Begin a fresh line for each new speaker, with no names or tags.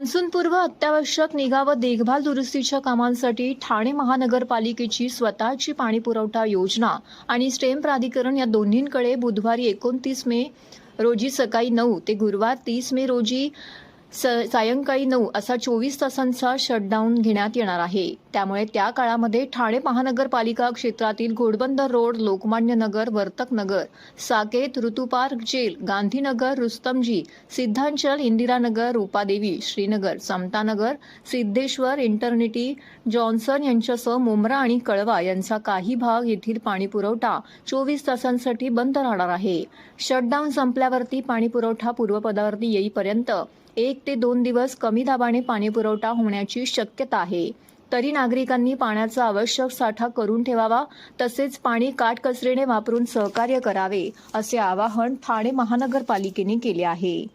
मान्सूनपूर्व अत्यावश्यक निगा व देखभाल दुरुस्तीच्या कामांसाठी ठाणे महानगरपालिकेची स्वतःची पाणीपुरवठा योजना आणि स्टेम प्राधिकरण या दोन्हींकडे बुधवारी एकोणतीस मे रोजी सकाळी नऊ ते गुरुवार तीस मे रोजी सायंकाळी नऊ असा चोवीस तासांचा शटडाऊन घेण्यात येणार आहे. त्यामुळे त्या काळामध्ये ठाणे महानगरपालिका क्षेत्रातील Ghodbunder road Lokmanya Nagar Vartak Nagar Saket Rutupark jail Gandhinagar Rustomjee Siddhachal Indiranagar Rupadevi Shrinagar Samatanagar Siddheshwar Eternity Johnson यांच्यासह मुंब्रा आणि कळवा यांचा काही भाग येथील पाणीपुरवठा चोवीस तासांसाठी बंद राहणार आहे. शटडाऊन संपल्यावरती पाणीपुरवठा पूर्वपदावरती येईपर्यंत एक ते दोन दिवस कमी दाबाने पाणीपुरवठा होण्याची शक्यता आहे. तरी नागरिकांनी पाण्याचा आवश्यक साठा करून ठेवावा तसेच पाणी काटकचरेने वापरून सहकार्य करावे असे आवाहन ठाणे महानगरपालिकेने केले आहे.